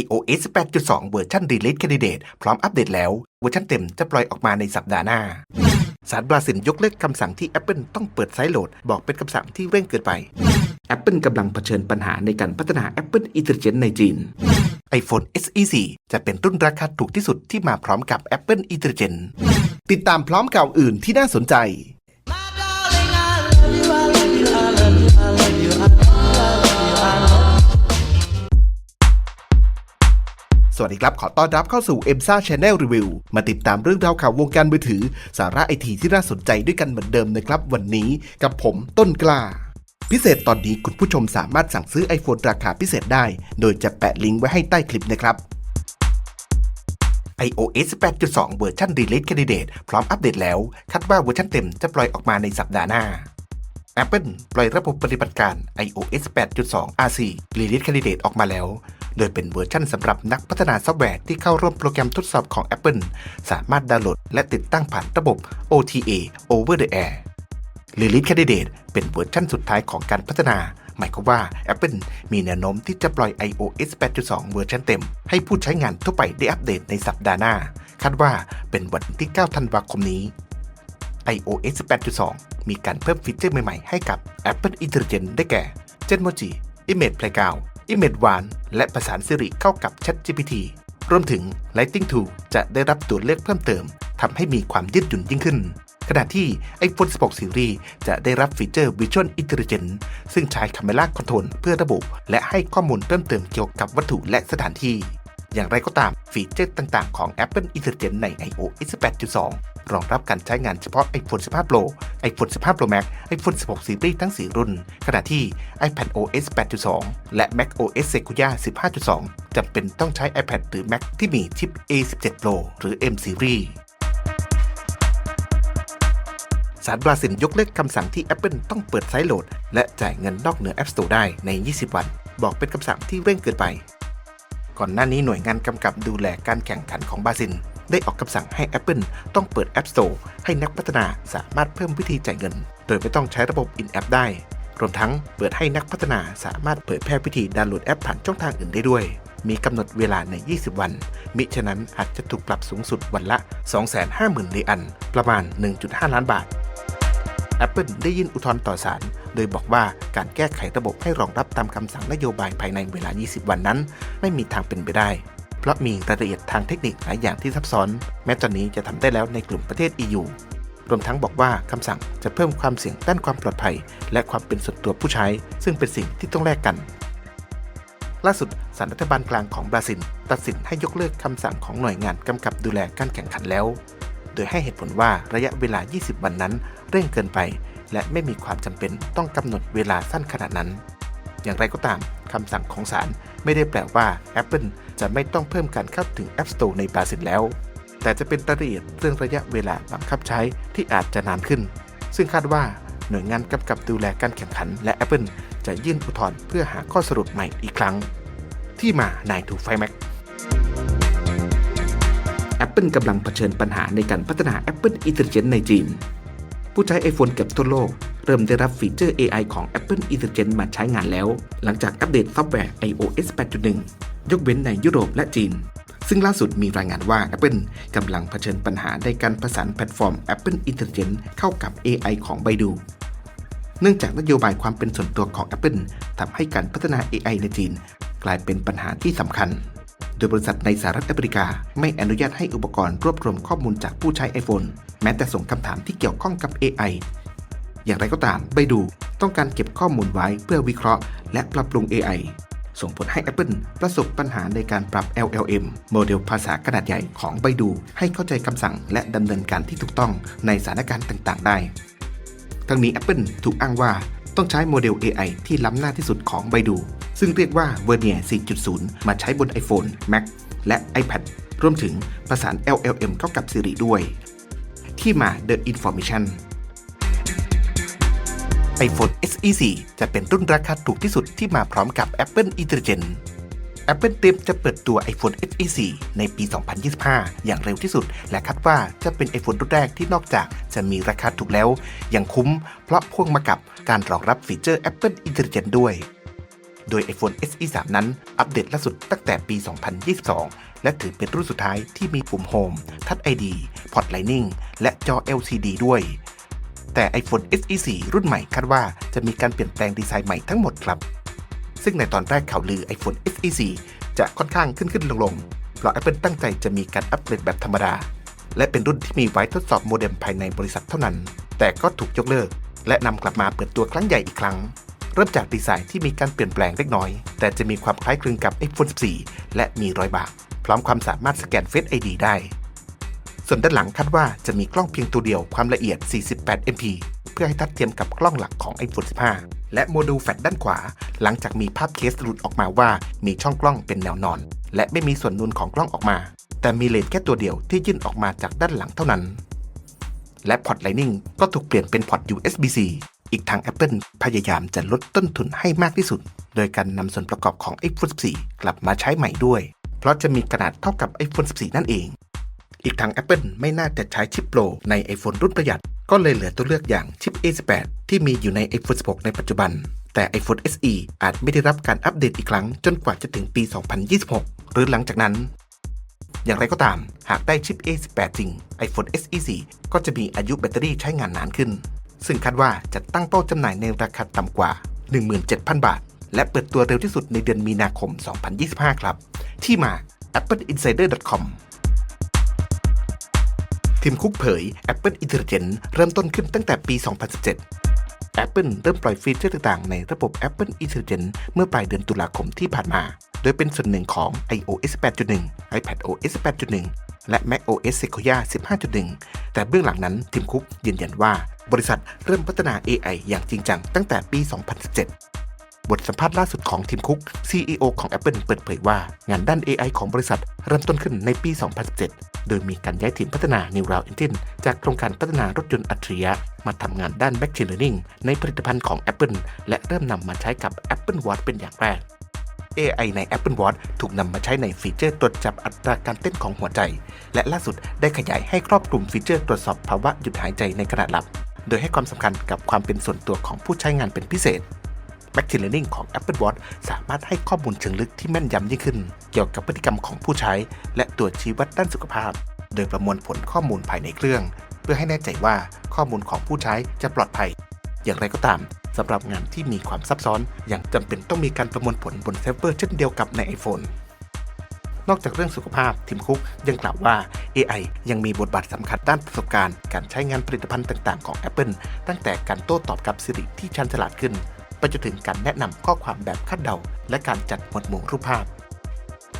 iOS 8.2 เวอร์ชัน Release Candidate พร้อมอัปเดตแล้ว เวอร์ชันเต็มจะปล่อยออกมาในสัปดาห์หน้าศาลบราซิลยกเลิกคำสั่งที่ Apple ต้องเปิดไซต์โหลด บอกเป็นคำสั่งที่เร่งเกินไป Apple กำลังเผชิญปัญหาในการพัฒนา Apple Intelligence ในจีน iPhone SE 4จะเป็นรุ่นราคาถูกที่สุดที่มาพร้อมกับ Apple Intelligence ติดตามพร้อมข่าวอื่นที่น่าสนใจ สวัสดีครับ ขอต้อนรับเข้าสู่ e m s a Channel Review มาติดตามเรื่องราวข่าววงการมือถือ สาระไอทีที่น่าสนใจด้วยกันเหมือนเดิมนะครับ วันนี้กับผมต้นกล้า พิเศษตอนนี้คุณผู้ชมสามารถสั่งซื้อ iPhone ราคาพิเศษได้ โดยจะแปะลิงก์ไว้ให้ใต้คลิปนะครับ iOS 8.2 เวอร์ชัน Release Candidate พร้อมอัปเดตแล้ว คาดว่าเวอร์ชันเต็มจะปล่อยออกมาในสัปดาห์หน้า Apple ปล่อยระบบปฏิบัติการ iOS 8.2 RC Release Candidate ออกมาแล้ว โดยเป็นเวอร์ชันสำหรับนักพัฒนาซอฟต์แวร์ที่เข้าร่วมโปรแกรมทดสอบของ Apple สามารถดาวน์โหลดและติดตั้งผ่านระบบ OTA Over the Air Release Candidate เป็นเวอร์ชันสุดท้ายของการพัฒนา หมายความว่า Apple มีแนวโน้มที่จะปล่อย iOS 8.2 เวอร์ชันเต็ม ให้ผู้ใช้งานทั่วไปได้อัปเดตในสัปดาห์หน้า คาดว่าเป็นวันที่ 9 ธันวาคมนี้ iOS 8.2 มีการเพิ่มฟีเจอร์ใหม่ ๆ ให้กับ Apple Intelligence ได้แก่ Genmoji Image Playground Image One และประสาสิริเข้ากับ ChatGPT รวมถึง Lighting Tool จะได้รับตัวเลือกเพิ่มเติมทำให้มีความยืดหยุ่นยิ่งขึ้น ขณะที่ iPhone 16 Series จะได้รับฟีเจอร์ Visual Intelligence ซึ่งใช้ Camera Control เพื่อระบุ และให้ข้อมูลเพิ่มเติมเกี่ยวกับวัตถุและสถานที่ อย่างไรก็ตามฟีเจอร์ต่างๆ ของ Apple Intelligence ใน iOS 8.2 รองรับการใช้งานเฉพาะ iPhone 15 Pro iPhone 15 Pro Max iPhone 16 Series ทั้ง 4 รุ่น ขณะที่ iPad OS 8.2 และ Mac OS Sequoia 15.2 จำเป็นต้องใช้ iPad หรือ Mac ที่มีชิป A17 Pro หรือ M Series ศาลบราซิลยกเลิกคำสั่งที่ Apple ต้องเปิดไซต์โหลด และจ่ายเงินนอกเหนือ App Store ได้ใน 20 วัน บอกเป็นคำสั่งที่เร่งเกินไป ก่อนหน้านี้หน่วยงานกำกับดูแลการแข่งขันของบราซิล ได้ออกคำสั่งให้ Apple ต้องเปิด App Store ให้นักพัฒนาสามารถเพิ่มวิธีจ่ายเงิน โดยไม่ต้องใช้ระบบ in-app ได้ รวมทั้งเปิดให้นักพัฒนาสามารถเผยแพร่วิธีดาวน์โหลดแอปผ่านช่องทางอื่นได้ด้วย มีกำหนดเวลาใน 20 วัน มิฉะนั้นอาจจะถูกปรับสูงสุดวันละ 250,000เลอัน ประมาณ 1.5 ล้านบาท Apple ได้ยื่นอุทธรณ์ต่อศาล โดยบอกว่าการแก้ไขระบบให้รองรับตามคำสั่งนโยบายภายในเวลา 20 วันนั้น ไม่มีทางเป็นไปได้ เพราะมีรายละเอียดทางเทคนิคหลายอย่างที่ซับซ้อน แม้ตอนนี้จะทำได้แล้วในกลุ่มประเทศ EU รวมทั้งบอกว่าคำสั่งจะเพิ่มความเสี่ยงด้านความปลอดภัย และความเป็นส่วนตัวผู้ใช้ ซึ่งเป็นสิ่งที่ต้องแลกกันล่าสุดศาลรัฐบาลกลางของบราซิล ตัดสินให้ยกเลิกคำสั่งของหน่วยงานกำกับดูแลการแข่งขันแล้ว โดยให้เหตุผลว่าระยะเวลา 20 วันนั้นเร่งเกินไป และไม่มีความจำเป็นต้องกำหนดเวลาสั้นขนาดนั้น อย่างไรก็ตามคำสั่งของศาลไม่ได้แปลว่า Apple จะไม่ต้องเพิ่มการเข้าถึง App Store ในบราซิลแล้ว แต่จะเป็นรายละเอียดเรื่องระยะเวลาบังคับใช้ที่อาจจะนานขึ้น ซึ่งคาดว่าหน่วยงานกำกับดูแลการแข่งขันและ Apple จะยื่นอุทธรณ์เพื่อหาข้อสรุปใหม่อีกครั้ง ที่มา9 to 5 Mac Apple กำลังเผชิญปัญหาในการพัฒนา Apple Intelligence ในจีน ผู้ใช้ iPhone เกือบทั่วโลก เริ่มได้รับฟีเจอร์ AI ของ Apple Intelligence มาใช้งานแล้ว หลังจากอัปเดตซอฟต์แวร์ iOS 8.1 ยกเว้นในยุโรปและจีน ซึ่งล่าสุดมีรายงานว่า Apple กำลังเผชิญปัญหาในการประสานแพลตฟอร์ม Apple Intelligence เข้ากับ AI ของ Baidu เนื่องจากนโยบายความเป็นส่วนตัวของ Apple ทำให้การพัฒนา AI ในจีน กลายเป็นปัญหาที่สำคัญ โดยบริษัทในสหรัฐอเมริกา ไม่อนุญาตให้อุปกรณ์รวบรวมข้อมูลจากผู้ใช้ iPhone แม้แต่ส่งคำถามที่เกี่ยวข้องกับ AI อย่างไรก็ตามไปดูต้องการเก็บข้อมูลไว้เพื่อวิเคราะห์ และปรับปรุง AI ส่งผลให้ Apple ประสบปัญหาในการปรับ LLM โมเดลภาษาขนาดใหญ่ของไบดู ให้เข้าใจคำสั่งและดำเนินการที่ถูกต้องในสถานการณ์ต่างๆ ได้ ทั้งนี้ Apple ถูกอ้างว่าต้องใช้โมเดล AI ที่ล้ำหน้าที่สุดของไบดู ซึ่งเรียกว่า Vernier 4.0 มาใช้บน iPhone, Mac และ iPad รวมถึงประสาน LLM เข้ากับ Siri ด้วย ที่มา The Information iPhone SE 4จะเป็นรุ่นราคาถูกที่สุดที่มาพร้อมกับ Apple Intelligence Apple เตรียมจะเปิดตัว iPhone SE 4ในปี 2025 อย่างเร็วที่สุด และคาดว่าจะเป็น iPhone รุ่นแรกที่นอกจากจะมีราคาถูกแล้ว ยังคุ้ม เพราะพ่วงมากับการรองรับฟีเจอร์ Apple Intelligence ด้วย โดย iPhone SE 3 นั้น อัปเดตล่าสุดตั้งแต่ปี 2022 และถือเป็นรุ่นสุดท้ายที่มีปุ่ม Home Touch ID พอร์ต Lightning และจอ LCD ด้วย แต่ iPhone SE 4 รุ่นใหม่คาดว่าจะมีการเปลี่ยนแปลงดีไซน์ใหม่ทั้งหมดครับ ซึ่งในตอนแรกข่าวลือ iPhone SE 4 จะค่อนข้างขึ้นขึ้นลงลงเพราะ Apple ตั้งใจจะมีการอัปเกรดแบบธรรมดา และเป็นรุ่นที่มีไว้ทดสอบโมเด็มภายในบริษัทเท่านั้น แต่ก็ถูกยกเลิก และนำกลับมาเปิดตัวครั้งใหญ่อีกครั้ง เริ่มจากดีไซน์ที่มีการเปลี่ยนแปลงเล็กน้อย แต่จะมีความคล้ายคลึงกับ iPhone 14 และมีรอยบากพร้อมความสามารถสแกน Face ID ได้ ส่วนด้านหลังคาดว่าจะมีกล้องเพียงตัวเดียวความละเอียด 48 MP เพื่อให้ทัดเทียมกับกล้องหลักของ iPhone 15 และโมดูลแฟลชด้านขวา หลังจากมีภาพเคสหลุดออกมาว่ามีช่องกล้องเป็นแนวนอน และไม่มีส่วนนูนของกล้องออกมา แต่มีเลนส์แค่ตัวเดียวที่ยื่นออกมาจากด้านหลังเท่านั้น และพอร์ต Lightning ก็ถูกเปลี่ยนเป็นพอร์ต USB-C อีกทาง Apple พยายามจะลดต้นทุนให้มากที่สุด โดยการนำส่วนประกอบของ iPhone 14 กลับมาใช้ใหม่ด้วย เพราะจะมีขนาดเท่ากับ iPhone 14 นั่นเอง อีกทาง Apple ไม่น่าจะใช้ชิปโปรใน iPhone รุ่นประหยัด ก็เลยเหลือตัวเลือกอย่างชิป A18 ที่มีอยู่ใน iPhone 16 ในปัจจุบัน แต่ iPhone SE อาจไม่ได้รับการอัปเดตอีกครั้งจนกว่าจะถึงปี 2026 หรือหลังจากนั้นอย่างไรก็ตาม หากได้ชิป A18 จริง iPhone SE 4ก็จะมีอายุแบตเตอรี่ใช้งานนานขึ้น ซึ่งคาดว่าจะตั้งเป้าจำหน่ายในราคาต่ำกว่า 17,000 บาท และเปิดตัวเร็วที่สุดในเดือนมีนาคม 2025 ครับ ที่มา appleinsider.com ทีมคุกเผย Apple Intelligence เริ่มต้นขึ้นตั้งแต่ปี 2017 Apple เริ่มปล่อยฟีเจอร์ต่างๆ ในระบบ Apple Intelligence เมื่อปลายเดือนตุลาคมที่ผ่านมา โดยเป็นส่วนหนึ่งของ iOS 8.1 iPadOS 8.1 และ macOS Sequoia 15.1 แต่เบื้องหลังนั้นทีมคุกยืนยันว่า บริษัทเริ่มพัฒนา AI อย่างจริงจังตั้งแต่ปี 2017บทสัมภาษณ์ล่าสุดของทีมคุก CEO ของ Apple เปิดเผยว่า งานด้าน AI ของบริษัทเริ่มต้นขึ้นในปี 2017 โดยมีการย้ายทีมพัฒนา Neural Engine จากโครงการพัฒนารถยนต์อัจฉริยะ มาทำงานด้าน Machine Learning ในผลิตภัณฑ์ของ Apple และเริ่มนำมาใช้กับ Apple Watch เป็นอย่างแรก AI ใน Apple Watch ถูกนำมาใช้ในฟีเจอร์ตรวจจับอัตราการเต้นของหัวใจ และล่าสุดได้ขยายให้ครอบคลุมฟีเจอร์ตรวจสอบภาวะหยุดหายใจในขณะหลับ โดยให้ความสำคัญกับความเป็นส่วนตัวของผู้ใช้งานเป็นพิเศษ Machine Learning ของ Apple Watch สามารถให้ข้อมูลเชิงลึกที่แม่นยำยิ่งขึ้น เกี่ยวกับพฤติกรรมของผู้ใช้ และตรวจชี้วัดด้านสุขภาพ โดยประมวลผลข้อมูลภายในเครื่อง เพื่อให้แน่ใจว่าข้อมูลของผู้ใช้จะปลอดภัย อย่างไรก็ตาม สำหรับงานที่มีความซับซ้อนยังจำเป็นต้องมีการประมวลผลบนเซิร์ฟเวอร์เช่นเดียวกับใน iPhone นอกจากเรื่องสุขภาพทีมคุกยังกล่าวว่า AI ยังมีบทบาทสำคัญด้านประสบการณ์ การใช้งานผลิตภัณฑ์ต่างๆของ Apple ตั้งแต่การโต้ตอบกับ Siri ที่ชันฉลาดขึ้น ไปจนถึงการแนะนำข้อความแบบคาดเดา และการจัดหมวดหมู่รูปภาพ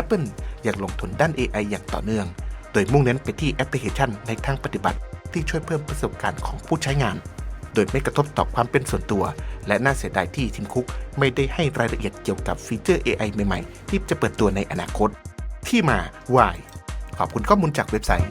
Apple ยังลงทุนด้าน AI อย่างต่อเนื่อง โดยมุ่งเน้นไปที่แอปพลิเคชันในทางปฏิบัติที่ช่วยเพิ่มประสบการณ์ของผู้ใช้งาน โดยไม่กระทบต่อความเป็นส่วนตัว และน่าเสียดายที่ทีมคุกไม่ได้ให้รายละเอียดเกี่ยวกับฟีเจอร์ AI ใหม่ๆ ที่จะเปิดตัวในอนาคต ที่มา Why ขอบคุณข้อมูลจากเว็บไซต์